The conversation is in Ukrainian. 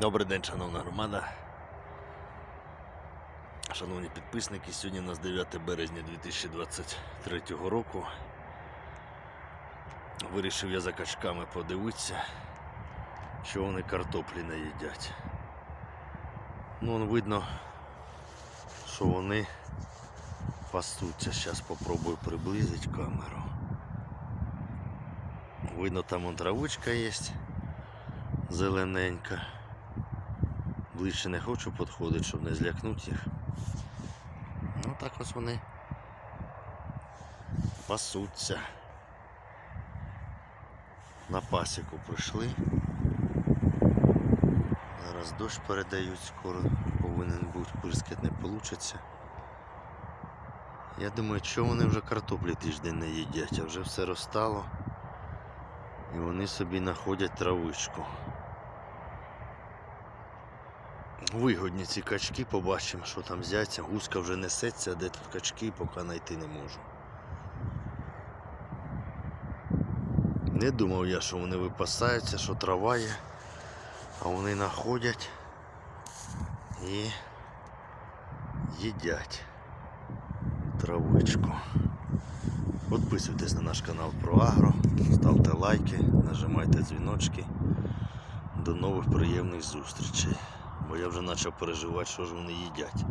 Добрий день, шановна громада. Шановні підписники, сьогодні у нас 9 березня 2023 року. Вирішив я за качками подивитися, що вони картоплі не їдять. Ну, видно, що вони пастуться. Зараз попробую приблизити камеру. Видно, там он травичка є зелененька. Ближче не хочу підходити, щоб не злякнути їх. Ну так ось вони пасуться. На пасіку прийшли. Зараз дощ передають, скоро повинен бути, пирскати не вийде. Я думаю, що вони вже картоплі тиждень не їдять, а вже все розстало. І вони собі знаходять травичку. Вигодні ці качки, побачимо, що там взяться. Гуска вже несеться, де тут качки, поки знайти не можу. Не думав я, що вони випасаються, що трава є, а вони знаходять і їдять травичку. Підписуйтесь на наш канал про Агро, ставте лайки, нажимайте дзвіночки. До нових приємних зустрічей. Бо я вже почав переживати, що ж вони їдять.